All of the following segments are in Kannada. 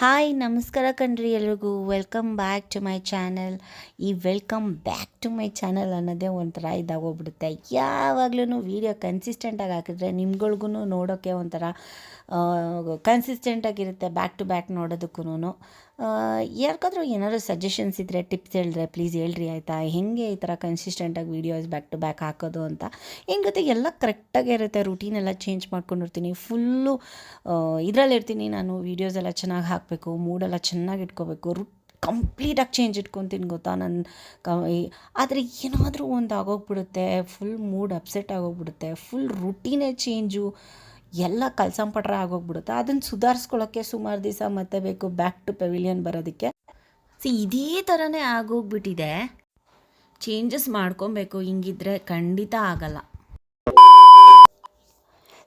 ಹಾಯ್, ನಮಸ್ಕಾರ ಕಣ್ರಿ ಎಲ್ರಿಗೂ. Welcome back to my channel ಈ welcome back to my channel ಅನ್ನೋದೇ ಒಂಥರ ಇದಾಗೋಗ್ಬಿಡುತ್ತೆ. ಯಾವಾಗ್ಲೂ ವೀಡಿಯೋ ಕನ್ಸಿಸ್ಟೆಂಟಾಗಿ ಹಾಕಿದ್ರೆ ನಿಮ್ಗಳ್ಗೂ ನೋಡೋಕ್ಕೆ ಒಂಥರ ಕನ್ಸಿಸ್ಟೆಂಟಾಗಿರುತ್ತೆ ಬ್ಯಾಕ್ ಟು ಬ್ಯಾಕ್ ನೋಡೋದಕ್ಕೂ ಯಾರಿಗಾದ್ರೂ ಏನಾದರೂ ಸಜೆಷನ್ಸ್ ಇದ್ದರೆ ಟಿಪ್ಸ್ ಹೇಳಿದ್ರೆ ಪ್ಲೀಸ್ ಹೇಳ್ರಿ ಆಯಿತಾ? ಹೆಂಗೆ ಈ ಥರ ಕನ್ಸಿಸ್ಟೆಂಟಾಗಿ ವೀಡಿಯೋಸ್ ಬ್ಯಾಕ್ ಟು ಬ್ಯಾಕ್ ಹಾಕೋದು ಅಂತ? ಏನು ಗೊತ್ತೆ, ಎಲ್ಲ ಕರೆಕ್ಟಾಗಿ ಇರುತ್ತೆ. ರುಟೀನ್ ಎಲ್ಲ ಚೇಂಜ್ ಮಾಡ್ಕೊಂಡಿರ್ತೀನಿ. ಫುಲ್ಲು ಇದರಲ್ಲಿ ಇರ್ತೀನಿ ನಾನು. ವೀಡಿಯೋಸ್ ಎಲ್ಲ ಚೆನ್ನಾಗಿ ಹಾಕಬೇಕು. ಮೂಡೆಲ್ಲ ಚೆನ್ನಾಗಿ ಇಟ್ಕೋಬೇಕು. ರು ಕಂಪ್ಲೀಟಾಗಿ ಚೇಂಜ್ ಇಟ್ಕೊತೀನಿ ಗೊತ್ತಾ ನನ್ನ ಕ ಆದರೆ ಏನಾದರೂ ಒಂದು ಆಗೋಗ್ಬಿಡುತ್ತೆ. ಫುಲ್ ಮೂಡ್ ಅಪ್ಸೆಟ್ ಆಗೋಗ್ಬಿಡುತ್ತೆ. ಫುಲ್ ರುಟೀನೇ ಚೇಂಜು ಎಲ್ಲ ಕಲ್ಸಂಪಟ್ರೆ ಆಗೋಗ್ಬಿಡುತ್ತೆ. ಅದನ್ನು ಸುಧಾರಿಸ್ಕೊಳ್ಳೋಕ್ಕೆ ಸುಮಾರು ದಿವಸ ಮತ್ತೆ ಬೇಕು ಬ್ಯಾಕ್ ಟು ಪೆವಿಲಿಯನ್ ಬರೋದಕ್ಕೆ. ಸೊ, ಇದೇ ಥರನೇ ಆಗೋಗ್ಬಿಟ್ಟಿದೆ. ಚೇಂಜಸ್ ಮಾಡ್ಕೊಬೇಕು, ಹಿಂಗಿದ್ರೆ ಖಂಡಿತ ಆಗಲ್ಲ.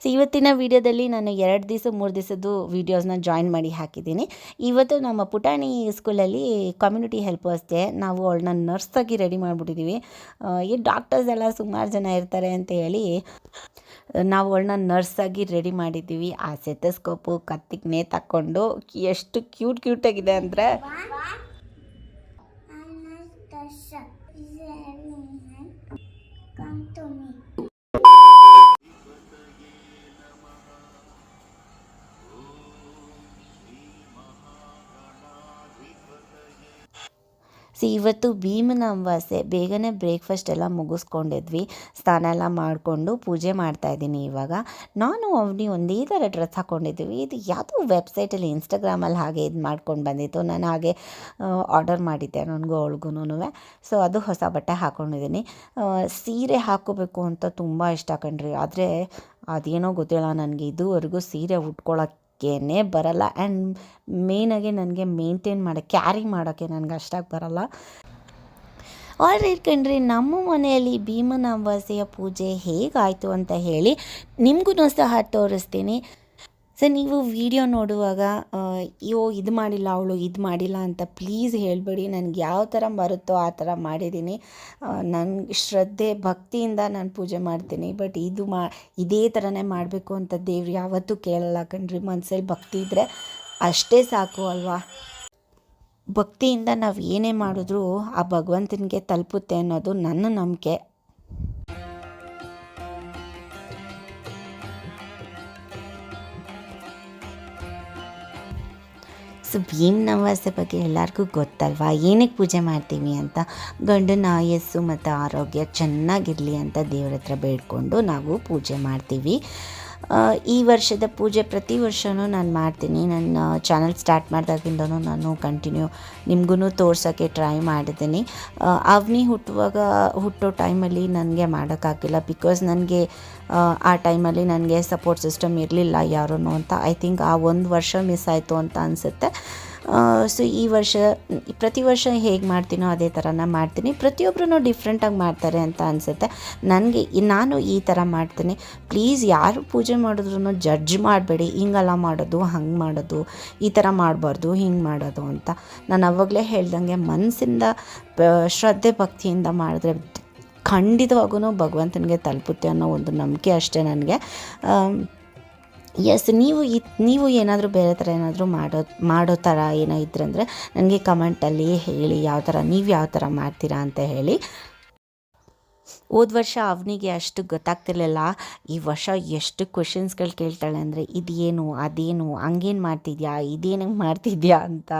ಸೊ ಇವತ್ತಿನ ವಿಡಿಯೋದಲ್ಲಿ ನಾನು ಎರಡು ದಿವಸ ಮೂರು ದಿವಸದ್ದು ವೀಡಿಯೋಸ್ನ ಜಾಯಿನ್ ಮಾಡಿ ಹಾಕಿದ್ದೀನಿ ಇವತ್ತು ನಮ್ಮ ಪುಟಾಣಿ ಸ್ಕೂಲಲ್ಲಿ ಕಮ್ಯುನಿಟಿ ಹೆಲ್ಪರ್ಸ್ಗೆ ನಾವು ಅವಳನ್ನ ನರ್ಸಾಗಿ ರೆಡಿ ಮಾಡಿಬಿಟ್ಟಿದ್ದೀವಿ ಈ ಡಾಕ್ಟರ್ಸ್ ಎಲ್ಲ ಸುಮಾರು ಜನ ಇರ್ತಾರೆ ಅಂತ ಹೇಳಿ ನಾವು ಅವಳನ್ನ ನರ್ಸಾಗಿ ರೆಡಿ ಮಾಡಿದ್ದೀವಿ ಆ ಸೆತಸ್ಕೋಪು ಕತ್ತಿಗೆ ತಕ್ಕೊಂಡು ಎಷ್ಟು ಕ್ಯೂಟ್ ಕ್ಯೂಟಾಗಿದೆ ಅಂದರೆ ಸಿ, ಇವತ್ತು ಭೀಮನ ಅಮಾವಾಸ್ಯೆ. ಬೇಗನೆ ಬ್ರೇಕ್ಫಾಸ್ಟ್ ಎಲ್ಲ ಮುಗಿಸ್ಕೊಂಡಿದ್ವಿ. ಸ್ನಾನ ಎಲ್ಲ ಮಾಡಿಕೊಂಡು ಪೂಜೆ ಮಾಡ್ತಾಯಿದ್ದೀನಿ ಇವಾಗ. ನಾನು ಅವನಿ ಒಂದೇ ಥರ ಡ್ರೆಸ್ ಹಾಕ್ಕೊಂಡಿದ್ವಿ ಇದು ಯಾವುದೋ ವೆಬ್ಸೈಟಲ್ಲಿ ಇನ್ಸ್ಟಾಗ್ರಾಮಲ್ಲಿ ಹಾಗೆ ಇದು ಮಾಡ್ಕೊಂಡು ಬಂದಿತ್ತು. ನಾನು ಹಾಗೆ ಆರ್ಡರ್ ಮಾಡಿದ್ದೆ ನನಗೂ ಅವಳಿಗೂ ಸೊ ಅದು ಹೊಸ ಬಟ್ಟೆ ಹಾಕ್ಕೊಂಡಿದ್ದೀನಿ ಸೀರೆ ಹಾಕೋಬೇಕು ಅಂತ ತುಂಬ ಇಷ್ಟ ಕಣ್ರಿ. ಆದರೆ, ಅದೇನೋ ಗೊತ್ತಿಲ್ಲ. ನನಗೆ ಇದುವರೆಗೂ ಸೀರೆ ಉಟ್ಕೊಳ್ಳೋಕ್ಕೆ ನೇ ಬರಲ್ಲ. ಆ್ಯಂಡ್ ಮೇಯ್ನಾಗಿ ನನಗೆ ಮೇಂಟೈನ್ ಮಾಡೋ ಕ್ಯಾರಿ ಮಾಡೋಕ್ಕೆ ನನಗೆ ಅಷ್ಟಾಗಿ ಬರಲ್ಲ. ಆಲ್ರೈಟ್ ಕಣ್ರಿ, ನಮ್ಮ ಮನೆಯಲ್ಲಿ ಭೀಮನ ಅಮಾವಾಸ್ಯೆಯ ಪೂಜೆ ಹೇಗಾಯಿತು ಅಂತ ಹೇಳಿ ನಿಮಗೂ ಸಹ ತೋರಿಸ್ತೀನಿ. ಸೊ ನೀವು ವಿಡಿಯೋ ನೋಡುವಾಗ ಅಯ್ಯೋ, ಇದು ಮಾಡಿಲ್ಲ, ಅವಳು ಇದು ಮಾಡಿಲ್ಲ ಅಂತ ಪ್ಲೀಸ್ ಹೇಳಬೇಡಿ. ನನಗೆ ಯಾವ ಥರ ಬರುತ್ತೋ ಆ ಥರ ಮಾಡಿದ್ದೀನಿ. ನನಗೆ ಶ್ರದ್ಧೆ, ಭಕ್ತಿಯಿಂದ ನಾನು ಪೂಜೆ ಮಾಡ್ತೀನಿ. ಬಟ್ ಇದು ಮಾ, ಇದೇ ಥರನೇ ಮಾಡಬೇಕು ಅಂತ ದೇವ್ರು ಯಾವತ್ತೂ ಕೇಳಲ್ಲ ಕಣ್ರಿ. ಮನಸ್ಸಲ್ಲಿ ಭಕ್ತಿ ಇದ್ದರೆ ಅಷ್ಟೇ ಸಾಕು ಅಲ್ವಾ? ಭಕ್ತಿಯಿಂದ ನಾವು ಏನೇ ಮಾಡಿದ್ರೂ ಆ ಭಗವಂತನಿಗೆ ತಲುಪುತ್ತೆ ಅನ್ನೋದು ನನ್ನ ನಂಬಿಕೆ. ಸೊ ಭೀಮ್ ಅಮಾವಾಸ್ಯೆ ಬಗ್ಗೆ ಎಲ್ಲರಿಗೂ ಗೊತ್ತಲ್ವಾ? ಏನಕ್ಕೆ ಪೂಜೆ ಮಾಡ್ತೀವಿ ಅಂತ? ಗಂಡನ ಆಯಸ್ಸು ಮತ್ತು ಆರೋಗ್ಯ ಚೆನ್ನಾಗಿರಲಿ ಅಂತ ದೇವ್ರ ಹತ್ರ ಬೇಡ್ಕೊಂಡು ನಾವು ಪೂಜೆ ಮಾಡ್ತೀವಿ. ಈ ವರ್ಷದ ಪೂಜೆ ಪ್ರತಿ ವರ್ಷವೂ ನಾನು ಮಾಡ್ತೀನಿ. ನನ್ನ ಚಾನಲ್ ಸ್ಟಾರ್ಟ್ ಮಾಡಿದಾಗಿಂದನೂ ನಾನು ಕಂಟಿನ್ಯೂ ನಿಮಗೂ ತೋರ್ಸೋಕ್ಕೆ ಟ್ರೈ ಮಾಡಿದ್ದೀನಿ. ಅವನಿ ಹುಟ್ಟುವಾಗ, ಹುಟ್ಟೋ ಟೈಮಲ್ಲಿ ನನಗೆ ಮಾಡೋಕ್ಕಾಗಿಲ್ಲ ಬಿಕಾಸ್ ನನಗೆ, ಆ ಟೈಮಲ್ಲಿ ನನಗೆ ಸಪೋರ್ಟ್ ಸಿಸ್ಟಮ್ ಇರಲಿಲ್ಲ ಯಾರೂ ಅಂತ. ಐ ಥಿಂಕ್ ಆ ಒಂದು ವರ್ಷ ಮಿಸ್ ಆಯಿತು ಅಂತ ಅನಿಸುತ್ತೆ. ಸೊ ಈ ವರ್ಷ, ಪ್ರತಿ ವರ್ಷ ಹೇಗೆ ಮಾಡ್ತೀನೋ ಅದೇ ಥರನ ಮಾಡ್ತೀನಿ. ಪ್ರತಿಯೊಬ್ಬರೂ ಡಿಫ್ರೆಂಟಾಗಿ ಮಾಡ್ತಾರೆ ಅಂತ ಅನಿಸುತ್ತೆ. ನನಗೆ ನಾನು ಈ ಥರ ಮಾಡ್ತೀನಿ. ಪ್ಲೀಸ್ ಯಾರು ಪೂಜೆ ಮಾಡಿದ್ರು ಜಡ್ಜ್ ಮಾಡಬೇಡಿ. ಹಿಂಗೆಲ್ಲ ಮಾಡೋದು, ಹಂಗೆ ಮಾಡೋದು, ಈ ಥರ ಮಾಡಬಾರ್ದು, ಹಿಂಗೆ ಮಾಡೋದು ಅಂತ. ನಾನು ಅವಾಗಲೇ ಹೇಳ್ದಂಗೆ ಮನಸ್ಸಿಂದ ಶ್ರದ್ಧೆ ಭಕ್ತಿಯಿಂದ ಮಾಡಿದ್ರೆ ಖಂಡಿತವಾಗೂ ಭಗವಂತನಿಗೆ ತಲುಪುತ್ತೆ ಅನ್ನೋ ಒಂದು ನಂಬಿಕೆ ಅಷ್ಟೇ ನನಗೆ. ಎಸ್ ನೀವು ಈ ನೀವು ಏನಾದರೂ ಬೇರೆ ಥರ ಏನಾದರೂ ಮಾಡೋ ಮಾಡೋ ಥರ ಏನೋ ಇದ್ರಂದರೆ ನನಗೆ ಕಮೆಂಟಲ್ಲಿ ಹೇಳಿ ಯಾವ ಥರ ನೀವು ಯಾವ ಥರ ಮಾಡ್ತೀರಾ ಅಂತ ಹೇಳಿ. ಹೋದ ವರ್ಷ ಅವನಿಗೆ ಅಷ್ಟು ಗೊತ್ತಾಗ್ತಿರ್ಲಿಲ್ಲ. ಈ ವರ್ಷ ಎಷ್ಟು ಕ್ವೆಶನ್ಸ್ಗಳು ಕೇಳ್ತಾಳೆ ಅಂದರೆ ಇದೇನು, ಅದೇನು, ಹಂಗೇನು ಮಾಡ್ತಿದ್ಯಾ, ಇದೇನಂಗೆ ಮಾಡ್ತಿದ್ಯಾ ಅಂತ.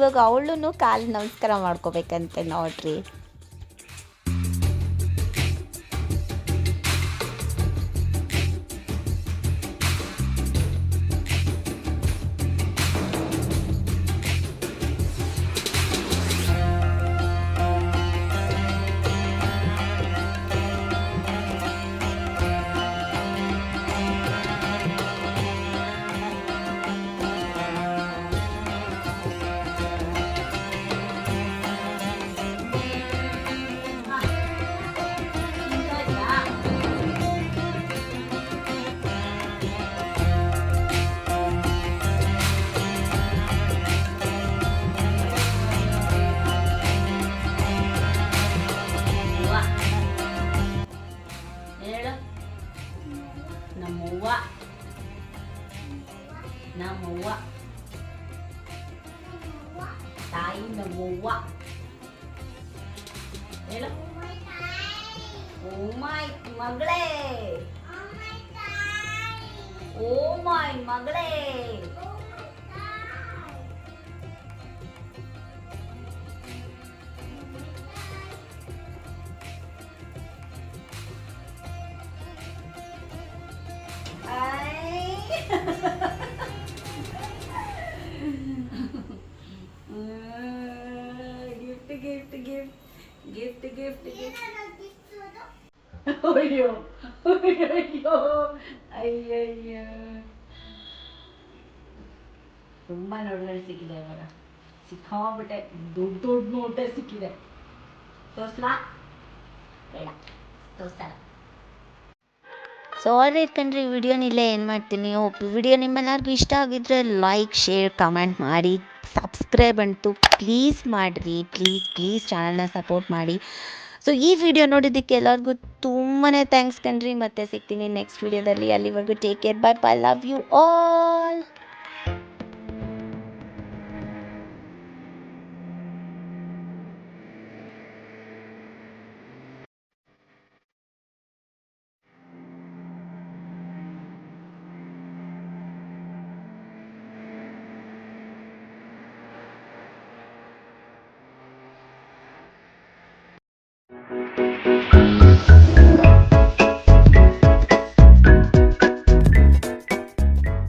ಇವಾಗ ಅವಳು ಕಾಲು ನಮಸ್ಕಾರ ಮಾಡ್ಕೋಬೇಕಂತೆ ನೋಡ್ರಿ. ನಮ್ಮವ್ವ ತಾಯಿ ನಮ್ಮವ್ವ ಹೇಳು ಓ ಮೈ ಮಗಳೇ ಓ ಮೈ ಮಗಳೇ ಅಯ್ಯೋ ಅಯ್ಯೋ ಅಯ್ಯಯ್ಯೋ. ತುಂಬ ನೋಟ್ಗಳು ಸಿಕ್ಕಿದೆ ಇವಾಗ. ಸಿಕ್ಕಾಬಿಟ್ಟೆ, ದೊಡ್ಡ ದೊಡ್ಡ ನೋಟೇ ಸಿಕ್ಕಿದೆ. ತೋರಿಸ್ಲಾ? ಬೇಡ ತೋರಿಸಲ್ಲ. ಸೊ ಆಲ್ರೈಟ್ ವಿಡಿಯೋನ ಇಲ್ಲೇ ಏನು ಮಾಡ್ತೀನಿ? ವಿಡಿಯೋ ನಿಮ್ಮೆಲ್ಲರಿಗೂ ಇಷ್ಟ ಆಗಿದ್ರೆ ಲೈಕ್ ಶೇರ್ ಕಮೆಂಟ್ ಮಾಡಿ ಸಬ್ಸ್ಕ್ರೈಬ್ ಅಂತೂ ಪ್ಲೀಸ್ ಮಾಡಿರಿ. ಪ್ಲೀಸ್ ಪ್ಲೀಸ್ ಚಾನಲ್ನ ಸಪೋರ್ಟ್ ಮಾಡಿ. ಸೊ ಈ ವಿಡಿಯೋ ನೋಡಿದ್ದಕ್ಕೆ ಎಲ್ಲರಿಗೂ ತುಂಬಾ ಥ್ಯಾಂಕ್ಸ್ ಕಣ್ರಿ. ಮತ್ತೆ ಸಿಗ್ತೀನಿ ನೆಕ್ಸ್ಟ್ ವಿಡಿಯೋದಲ್ಲಿ ಅಲ್ಲಿವರೆಗೂ take care bye bye love you all